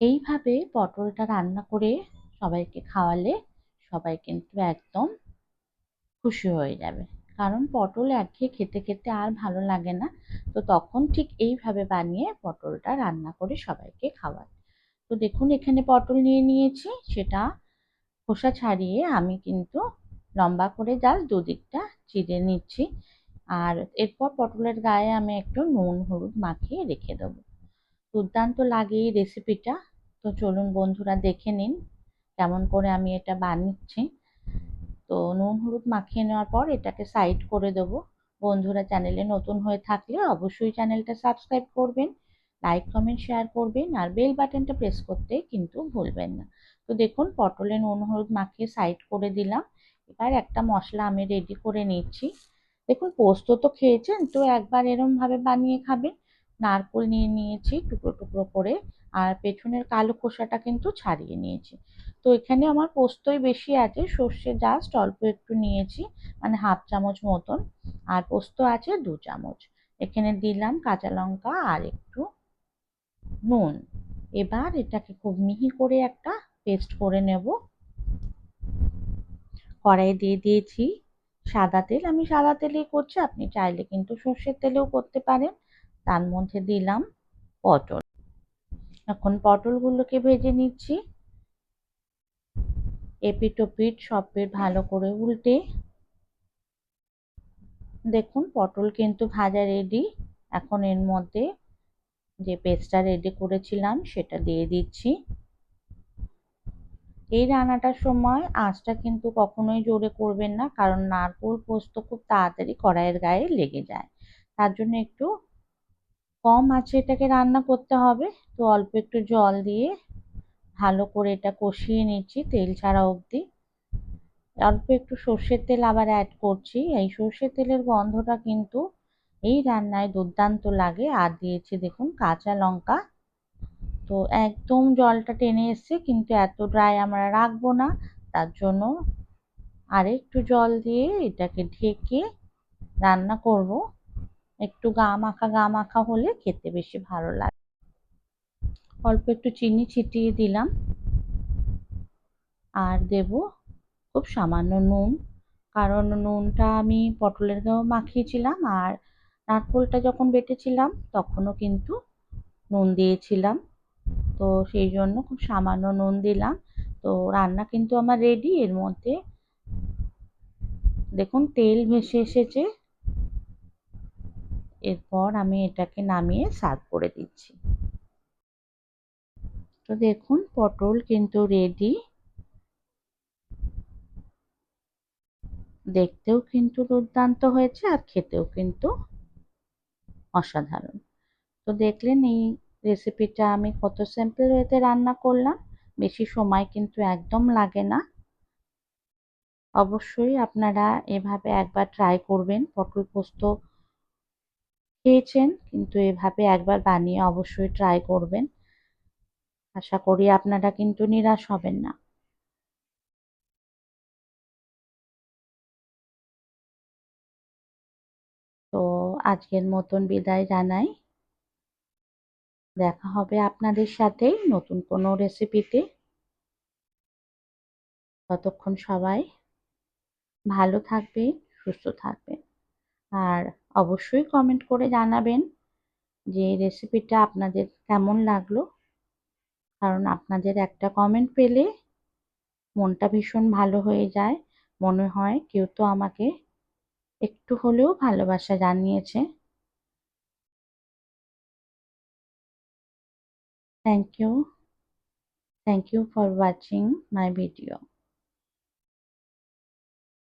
এইভাবে পটলটা রান্না করে সবাইকে খাওয়ালে সবাই কিন্তু একদম খুশি হয়ে যাবে। কারণ পটল একঘেয়ে খেতে খেতে আর ভালো লাগে না। তো তখন ঠিক এইভাবে বানিয়ে পটলটা রান্না করে সবাইকে খাওয়ায়। তো দেখুন, এখানে পটল নিয়ে নিয়েছি। সেটা খোসা ছাড়িয়ে আমি কিন্তু লম্বা করে জাল দুদিকটা চিড়ে নিচ্ছি। আর এরপর পটলের গায়ে আমি একটু নুন, হলুদ মাখিয়ে রেখে দেবো। দুর্দান্ত লাগে এই রেসিপিটা তো চলুন বন্ধুরা দেখে নিন, কেমন করে আমি এটা বানিয়েছি। তো নুন হলুদ মাখিয়ে নেওয়ার পর এটাকে সাইড করে দেব। বন্ধুরা চ্যানেলে নতুন হয়ে থাকলে অবশ্যই চ্যানেলটা সাবস্ক্রাইব করবেন লাইক কমেন্ট শেয়ার করবেন, আর বেল বাটনটা প্রেস করতে কিন্তু ভুলবেন না। তো দেখুন, পটলে নুন হলুদ মাখিয়ে সাইড করে দিলাম। এবার একটা মশলা আমি রেডি করে নিচ্ছি। দেখুন, পোস্ত তো খেয়েছেন, তো একবার এরমভাবে বানিয়ে খাবেন। নারকোল নিয়ে নিয়েছি টুকরো টুকরো করে, আর পেছনের কালো খোসাটা কিন্তু ছাড়িয়ে নিয়েছি। তো এখানে আমার পোস্তই বেশি আছে, সর্ষে জাস্ট অল্প একটু নিয়েছি মানে হাফ চামচ মতন, আর পোস্ত আছে দু চামচ। এখানে দিলাম কাঁচা লঙ্কা আর একটু নুন। এবার এটাকে খুব মিহি করে একটা পেস্ট করে নেব। কড়াই দিয়ে দিয়েছি সাদা তেল। আমি সাদা তেলেই করছি, আপনি চাইলে কিন্তু সর্ষের তেলেও করতে পারেন। তার মধ্যে দিলাম পটল। এখন পটলগুলোকে ভেজে নিচ্ছি। এপিট ওপিট সব ভালো করে উল্টে। দেখুন, পটল কিন্তু ভাজা রেডি এখন এর মধ্যে যে পেস্টটা রেডি করেছিলাম, সেটা দিয়ে দিচ্ছি। এই রান্নাটার সময় আঁচটা কিন্তু কখনোই জোরে করবেন না, কারণ নারকোল পোস্ত খুব তাড়াতাড়ি কড়াইয়ের গায়ে লেগে যায়। তার জন্য একটু কম আছে এটাকে রান্না করতে হবে। তো অল্প একটু জল দিয়ে ভালো করে এটা কষিয়ে নিচ্ছি তেল ছাড়া অবধি। অল্প একটু সর্ষের তেল আবার অ্যাড করছি। এই সর্ষের তেলের গন্ধটা কিন্তু এই রান্নায় দুর্দান্ত লাগে। আর দিয়েছি দেখুন কাঁচা লঙ্কা। তো একদম জলটা টেনে এসছে, কিন্তু এত ড্রাই আমরা রাখব না। তার জন্য আর একটু জল দিয়ে এটাকে ঢেকে রান্না করব। একটু গা মাখা গা মাখা হলে খেতে বেশি ভালো লাগে। অল্প একটু চিনি ছিটিয়ে দিলাম। আর দেব খুব সামান্য নুন, কারণ নুনটা আমি পটলের গাও মাখিয়েছিলাম আর নারকোলটা যখন বেটেছিলাম তখনও কিন্তু নুন দিয়েছিলাম। তো সেই জন্য খুব সামান্য নুন দিলাম। তো রান্না কিন্তু আমার রেডি এর মধ্যে দেখুন তেল ভেসে এসেছে। এরপর আমি এটাকে নামিয়ে সার্ভ করে দিচ্ছি। তো দেখুন, পটল কিন্তু রেডি দেখতেও কিন্তু দুর্দান্ত হয়েছে আর খেতেও কিন্তু অসাধারণ। তো দেখলেন, এই রেসিপিটা আমি কত সিম্পল ওয়েতে রান্না করলাম। বেশি সময় কিন্তু একদম লাগে না। অবশ্যই আপনারা এভাবে একবার ট্রাই করবেন। পটল পোস্ত খেয়েছেন কিন্তু এভাবে একবার বানিয়ে অবশ্যই ট্রাই করবেন। আশা করি আপনারা কিন্তু নিরাশ হবেন না। তো আজকের মতন বিদায় জানাই। দেখা হবে আপনাদের সাথে নতুন কোনো রেসিপিতে ততক্ষণ সবাই ভালো থাকবে সুস্থ থাকবেন। আর অবশ্যই কমেন্ট করে জানাবেন যে রেসিপিটা আপনাদের কেমন লাগল কারণ আপনাদের একটা কমেন্ট পেলে মনটা ভীষণ ভালো হয়ে যায় মনে হয় কেউ তো আমাকে একটু হলেও ভালোবাসা জানিয়েছে Thank you. Thank you for watching my video.